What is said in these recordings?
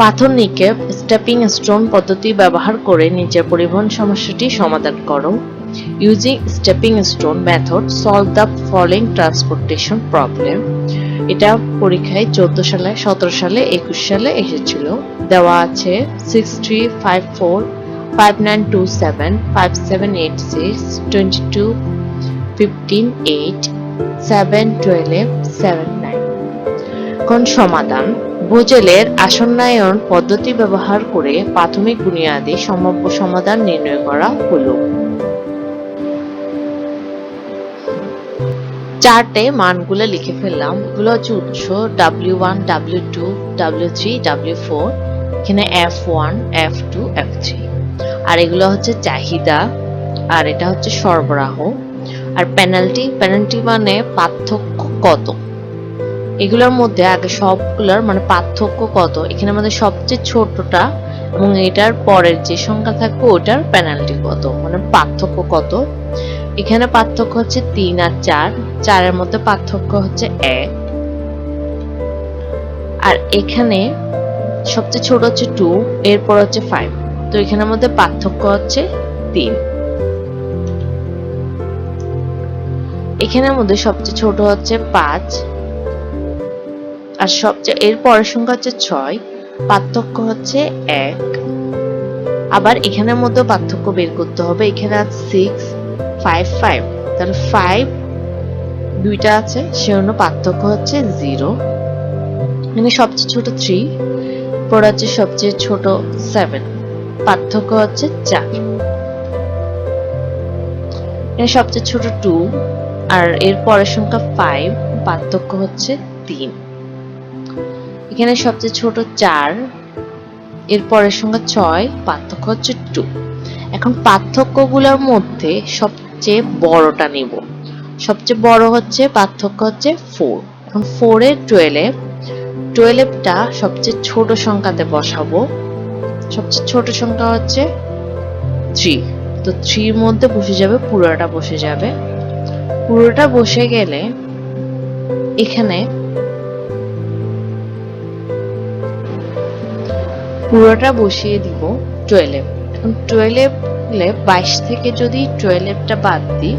পাথর নিক্ষেপ stepping stone পদ্ধতি ব্যবহার করে নিচের পরিবহন সমস্যাটি সমাধান করো। Using stepping stone method solve the following transportation problem এটা পরীক্ষায় চোদ্দ সালে, সতেরো সালে, একুশ সালে এসেছিল। দেওয়া আছে six three five four five nine two seven five seven eight six twenty two fifteen eight seven twelve seven nine কোন সমাধান? ভোজেলের আসন্নায়ন পদ্ধতি ব্যবহার করে প্রাথমিক বুনিয়াদী সম্ভাব্য সমাধান নির্ণয় করা হলো। চার্টে মানগুলো লিখে ফেললাম। এগুলো হচ্ছে উৎস W one W two W three W four এখানে F one F two F three আর এগুলো হচ্ছে চাহিদা, আর এটা হচ্ছে সরবরাহ। আর পেনাল্টি পেনাল্টি মানে পার্থক্য কত? এগুলোর মধ্যে আগে সবগুলোর মানে পার্থক্য কত? এখানে আমাদের সবচেয়ে ছোটটা এবং এটার পরের যে সংখ্যা থাকবে ওটার পেনাল্টি কত? মানে পার্থক্য কত? এখানে পার্থক্য হচ্ছে তিন আর চার। চারের মধ্যে পার্থক্য হচ্ছে এক। আর এখানে সবচেয়ে ছোট হচ্ছে টু এরপর হচ্ছে ফাইভ তো এখানের মধ্যে পার্থক্য হচ্ছে তিন। এখানের মধ্যে সবচেয়ে ছোট হচ্ছে পাঁচ। আর সবচেয়ে এর পরের সংখ্যা হচ্ছে ছয়, পার্থক্য হচ্ছে এক। আবার এখানের মধ্যে পার্থক্য বের করতে হবে। এখানে আছে সিক্স ফাইভ ফাইভ তাহলে ফাইভ দুইটা আছে, সেজন্য পার্থক্য হচ্ছে জিরো এখানে সবচেয়ে ছোট থ্রি পর আছে সবচেয়ে ছোট সেভেন পার্থক্য হচ্ছে চার। এখানে সবচেয়ে ছোট টু আর এর পরের সংখ্যা ফাইভ পার্থক্য হচ্ছে তিন। এখানে সবচেয়ে ছোট চার, এর পরের সংখ্যা ছয়, পার্থক্য হচ্ছে টু এখন পার্থক্যগুলোর মধ্যে সবচেয়ে বড়টা নিব। সবচেয়ে বড় হচ্ছে, পার্থক্য হচ্ছে ফোর এখন ফোরের টুয়েলভ টুয়েলভটা সবচেয়ে ছোট সংখ্যাতে বসাবো। সবচেয়ে ছোট সংখ্যা হচ্ছে থ্রি তো থ্রির মধ্যে বসে যাবে, পুরোটা বসে যাবে। পুরোটা বসে গেলে এখানে পুরোটা বসিয়ে দিব টুয়েলভ। এখন টুয়েলভ বাইশ থেকে যদি টুয়েলভটা বাদ দিই,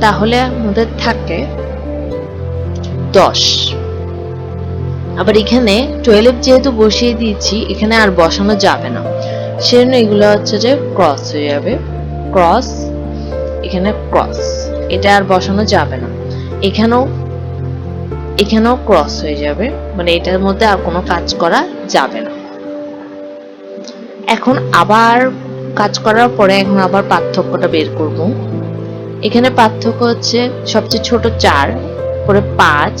তাহলে আমাদের থাকে দশ। আবার এখানে টুয়েলভ যেহেতু বসিয়ে দিয়েছি, এখানে আর বসানো যাবে না। সেজন্য এগুলো হচ্ছে যে ক্রস হয়ে যাবে। ক্রস, এখানে ক্রস। এটা আর বসানো যাবে না। এখানেও এখানেও ক্রস হয়ে যাবে। মানে এটার মধ্যে আর কোনো কাজ করা যাবে না। এখন আবার কাজ করার পরে এখন আবার পার্থক্যটা বের করব। এখানে পার্থক্য হচ্ছে সবচেয়ে ছোট চার, পরে পাঁচ,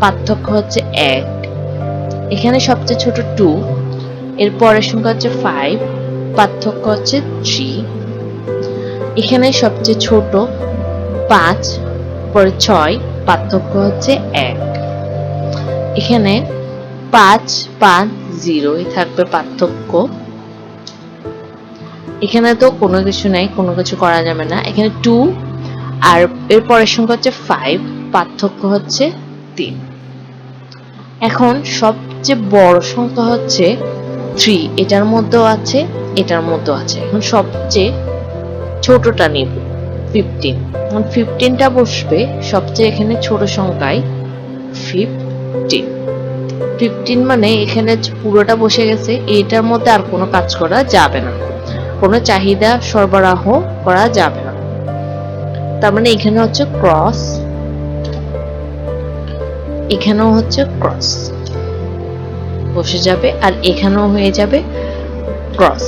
পার্থক্য হচ্ছে এক। এখানে সবচেয়ে ছোট টু এর পরের সংখ্যা হচ্ছে ফাইভ পার্থক্য হচ্ছে থ্রি এখানে সবচেয়ে ছোট পাঁচ, পরে ছয়, পার্থক্য হচ্ছে এক। এখানে পাঁচ পাঁচ জিরোই থাকবে পার্থক্য। এখানে তো কোনো কিছু নাই, কোনো কিছু করা যাবে না। এখানে টু আর এর পরের সংখ্যা হচ্ছে ফাইভ পার্থক্য হচ্ছে তিন। এখন সবচেয়ে বড় সংখ্যা হচ্ছে থ্রি এটার মধ্যেও আছে, এটার মধ্যেও আছে। এখন সবচেয়ে ছোটটা নিব ফিফটিন এখন ফিফটিনটা বসবে, সবচেয়ে এখানে ছোট সংখ্যায় ফিফটিন ফিফটিন মানে এখানে পুরোটা বসে গেছে, এটার মধ্যে আর কোনো কাজ করা যাবে না। কোনো চাহিদা সরবরাহ করা যাবে না। তার মানে এখানে হচ্ছে ক্রস এখানেও হচ্ছে ক্রস বসে যাবে আর এখানেও হয়ে যাবে ক্রস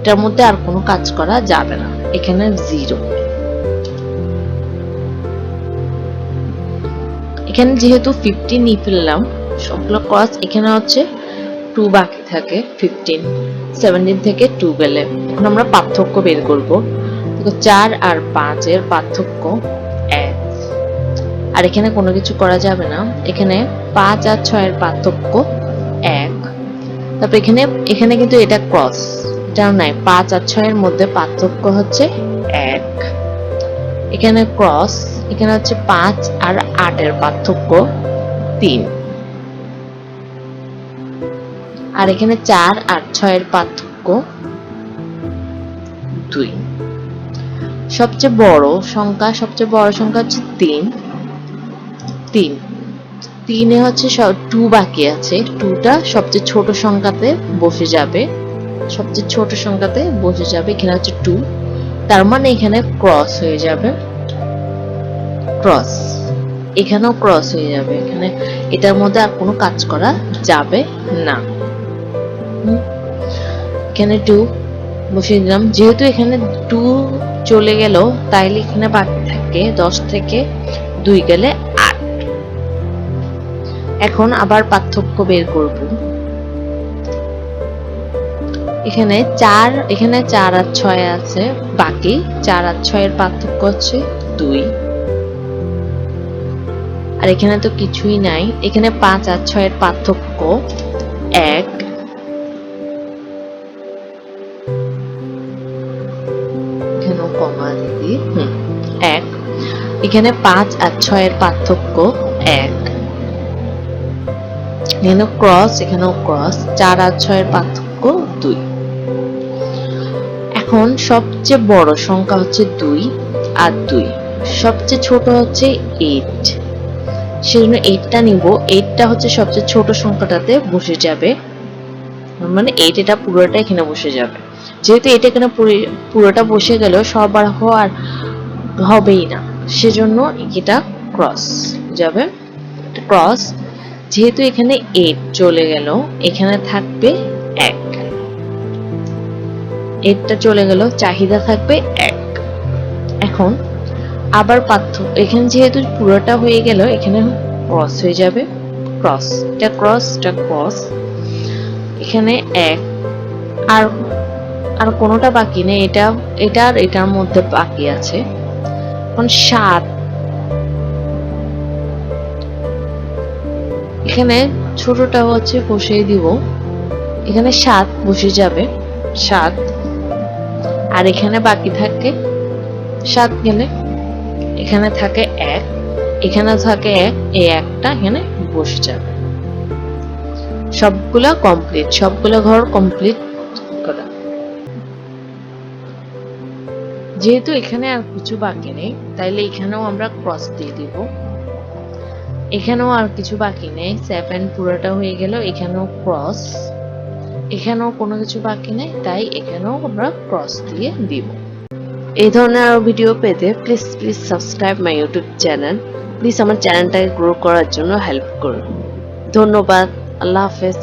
এটার মধ্যে আর কোনো কাজ করা যাবে না, এখানে জিরো এখানে যেহেতু ফিফটি নিয়ে ফেললাম, সবগুলো ক্রস এখানে হচ্ছে টু বাকি থাকে ফিফটিন সেভেন্টিন থেকে টু গেলে। এখন আমরা পার্থক্য বের করব। চার আর পাঁচের পার্থক্য এক। আর এখানে কোনো কিছু করা যাবে না। এখানে পাঁচ আর ছয়ের পার্থক্য এক। তারপর এখানে এখানে কিন্তু এটা ক্রস এটাও নাই, পাঁচ আর ছয়ের মধ্যে পার্থক্য হচ্ছে এক। এখানে ক্রস এখানে হচ্ছে পাঁচ আর আটের পার্থক্য তিন। আর এখানে চার আর ছয়ের পার্থক্য দুই। সবচেয়ে বড় সংখ্যা, সবচেয়ে বড় সংখ্যা হচ্ছে তিন। তিন। তিনে হচ্ছে টু বাকি আছে। টুটা সবচেয়ে ছোট সংখ্যাতে বসে যাবে। সবচেয়ে ছোট সংখ্যাতে বসে যাবে। এখানে হচ্ছে টু। তার মানে এখানে ক্রস হয়ে যাবে। ক্রস। এখানেও ক্রস হয়ে যাবে। এখানে এটার মধ্যে আর কোনো কাজ করা যাবে না। এখানে টু বসিয়ে দিলাম। যেহেতু এখানে টু চলে গেল, তাইলে এখানে বাকি থাকে দশ থেকে দুই গেলে আট। এখন আবার পার্থক্য বের করব। এখানে চার এখানে চার আর ছয় আছে, বাকি চার আর ছয়ের পার্থক্য হচ্ছে দুই। আর এখানে তো কিছুই নাই, এখানে পাঁচ আর ছয়ের পার্থক্য এক। এখানে পাঁচ আর ছয়ের পার্থক্য এক। এখানে ক্রস এখানেও ক্রস চার আর ছয়ের পার্থক্য দুই। এখন সবচেয়ে বড় সংখ্যা হচ্ছে দুই আর দুই। সবচেয়ে ছোট হচ্ছে এইট সেজন্য এইটটা নিব। এইটটা হচ্ছে সবচেয়ে ছোট সংখ্যাটাতে বসে যাবে। মানে এইট এটা পুরোটা এখানে বসে যাবে। যেহেতু এটা এখানে পুরোটা বসে গেল সরবরাহ আর হবেই না। সেজন্য এটা ক্রস যাবে? ক্রস, যেহেতু এখানে এইট চলে গেল, এখানে থাকবে এক। এইটটা চলে গেল, চাহিদা থাকবে এক। এখন আবার পার্থক্য এখানে যেহেতু পুরোটা হয়ে গেল, এখানে ক্রস হয়ে যাবে, ক্রস। এটা ক্রস এটা ক্রস। এখানে এক। আর আর কোনোটা বাকি নেই, এটা এটা আর এটার মধ্যে বাকি আছে। এখন সাত। এখানে ছোটটা হচ্ছে বসিয়ে দিব। এখানে সাত বসে যাবে, সাত। আর এখানে বাকি থাকে সাত গেলে। এখানে থাকে এক, এখানে থাকে এক, এই একটা এখানে বসে যাবে। সবগুলা কমপ্লিট সবগুলা ঘর কমপ্লিট যেহেতু এখানে আর কিছু বাকি নেই, তাইলে এখানেও আমরা ক্রস দিয়ে দিব। এখানেও আর কিছু বাকি নেই সেভেন পুরোটা হয়ে গেল, এখানেও ক্রস এখানেও কোনো কিছু বাকি নেই, তাই এখানেও আমরা ক্রস দিয়ে দিব। এই ধরনের আরও ভিডিও পেতে please please subscribe my YouTube channel please আমার চ্যানেলটাকে গ্রো করার জন্য হেল্প করুন। ধন্যবাদ, আল্লাহ হাফেজ।